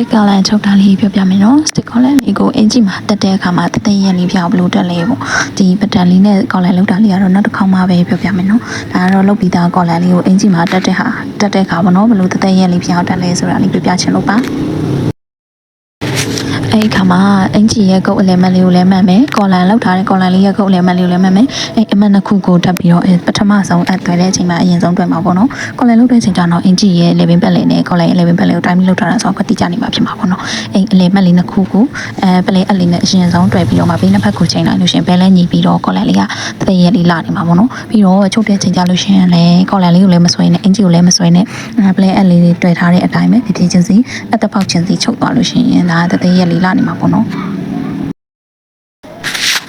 တစ်ကလန်ချုပ်တာလေးပြောပြမယ်နော်စတစ်ကောလန်လေးကိုအင်ဂျီမှာတက်တဲ့အခါမှာတသက်ရက်လေးပြောင်းဘလို့တက်လဲပေါ့ဒီပတန်လေးနဲ့ကောလန်လောက်တာလေးကတော့နောက်တစ်ခေါက်မှပဲပြောပြမယ်နော်ဒါကတော့လုတ်ပြီးသားကောလန်လေးကိုအင်ဂျီမှာတက်တဲ့ဟာတက်တဲ့အခါပေါ့နော်ဘလို့တသက်ရက်လေးပြောင်းတက်လဲဆိုတာလေးပြောပြချင်လို့ပါ အဲ့ဒီခါမှာအင်ဂျီရဲ့ကုတ်အလဲမလေးကိုလည်းမှတ်မယ်ကော်လန်လောက်ထားတဲ့ကော်လန်လေးရဲ့ကုတ်အလဲမလေးကိုလည်းမှတ်မယ်အဲ့အမတ်နှစ်ခုကိုတက်ပြီးတော့အဲ့ပထမဆုံးအပ်သွဲတဲ့အချိန်မှာအရင်ဆုံးတွေ့မှာပေါ့နော်ကော်လန်လောက်တဲ့အချိန်ကျတော့အင်ဂျီရဲ့လေပင်ပက်လေးနဲ့ကော်လန်ရဲ့လေပင်ပက်လေးကိုတိုင်းပြီးလောက်ထားတာဆိုတော့ကတိကျနေမှာဖြစ်မှာပေါ့နော်အဲ့အလဲမလေးနှစ်ခုကိုအဲပလဲအလေးနဲ့အရင်ဆုံးတွေ့ပြီးတော့မှဘေးနှစ်ဖက်ကိုချိန်လိုက်လို့ရှရင်ဘဲလဲညီပြီးတော့ကော်လန်လေးကတသက်ရက်လေးလာနေမှာပေါ့နော်ပြီးတော့ချုပ်တဲ့ချိန်ကျလို့ရှရင်လည်းကော်လန်လေးကိုလည်းမဆွဲနဲ့အင်ဂျီကိုလည်းမဆွဲနဲ့အဲပလဲအလေးတွေတွေ့ထားတဲ့အတိုင်းပဲဖြစ်ဖြစ်ချင်းစီအသက်ဖောက်ချင်းစီချုပ်သွားလို့ရှရင်ဒါတသက်ရက်လေးလာနေမှာပေါ့နော်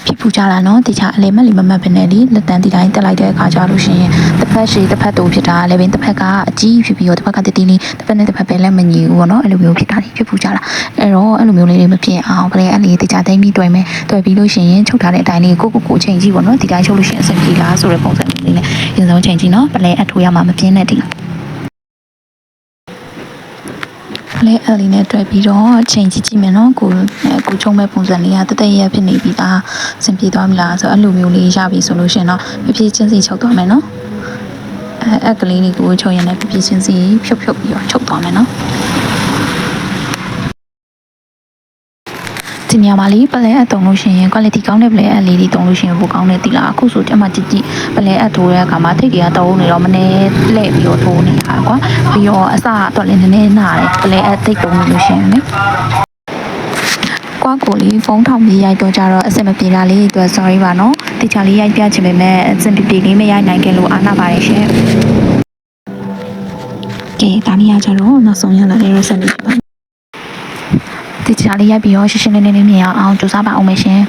ဖြစ်ပူကြလာနော်တခြားအလေမက်လီမမတ်ပဲနဲ့လေလက်တန်းဒီတိုင်းတက်လိုက်တဲ့အခါကျလို့ရှိရင်တစ်ဖက်ရှိတစ်ဖက်တူဖြစ်တာလည်းပင်တစ်ဖက်ကအကြီးဖြစ်ပြီးတော့တစ်ဖက်ကတတိလေးတစ်ဖက်နဲ့တစ်ဖက်ပဲလက်မညီဘူးပေါ့နော်အဲ့လိုမျိုးဖြစ်တာဖြစ်ပူကြလာအဲ့တော့အဲ့လိုမျိုးလေးတွေမဖြစ်အောင်ဗလဲအဲ့လေးတခြားသိမ့်ပြီးတွေ့မယ်တွေ့ပြီးလို့ရှိရင်ချုပ်ထားတဲ့အတိုင်းလေးကိုကိုကိုချိန်ကြည့်ပေါ့နော်ဒီတိုင်းချုပ်လို့ရှိရင်အဆင်ပြေလားဆိုတဲ့ပုံစံလေးနဲ့ရင်ဆုံးချိန်ကြည့်နော်ဗလဲအထိုးရမှာမပြင်းတဲ့ဒီ လဲအလီနဲ့တွေ့ပြီးတော့ချိန်ကြည့်ကြည့်မယ်နော်ကိုကိုချုံမဲ့ပုံစံလေးကတသက်ရဖြစ်နေပြီးသားအဆင်ပြေသွားမလားဆိုတော့အဲ့လိုမျိုးလေးရပြီဆိုလို့ရှိရင်တော့ပြပြချင်းစီချုပ်သွားမယ်နော်အဲအက်ကလေးလေးကိုချုပ်ရင်လည်းပြပြချင်းစီဖြုတ်ဖြုတ်ပြီးတော့ချုပ်သွားမယ်နော် ဒီနေရာမှာလေးပလဲအပ်တုံလို့ရှိရင် quality ကောင်းတဲ့ပလဲအပ်လေးတွေတုံလို့ရှိရင်ပိုကောင်းတဲ့တိလားအခုဆိုကျမကြည့်ကြည့်ပလဲအပ်ထိုးတဲ့အခါမှာထိတ်ကြီးကတုံးနေတော့မနေလှည့်ပြီးတော့ထိုးနေတာကွာပြီးတော့အစတော့လည်းနည်းနည်းနားတယ်ပလဲအပ်ထိတ်တုံးလို့ရှိရင်လေကွာကိုလေးဖုန်းထောင်ပြီးရိုက်တော့ကြတော့အဆင်မပြေတာလေးအတွက် sorry ပါနော်တခြားလေးရိုက်ပြချင်ပေမဲ့အဆင်ပြေပြေလေးမရိုက်နိုင်ခဲ့လို့အားနာပါတယ်ရှင်ကဲဒါနေရာကျတော့နောက်ဆုံးရလာတဲ့ result လေးပါ တခြားလေးရိုက်ပြီးတော့ရှင်းရှင်းလင်းလင်းလေးမြင်အောင်ကြိုးစားပါအောင်မယ်ရှင်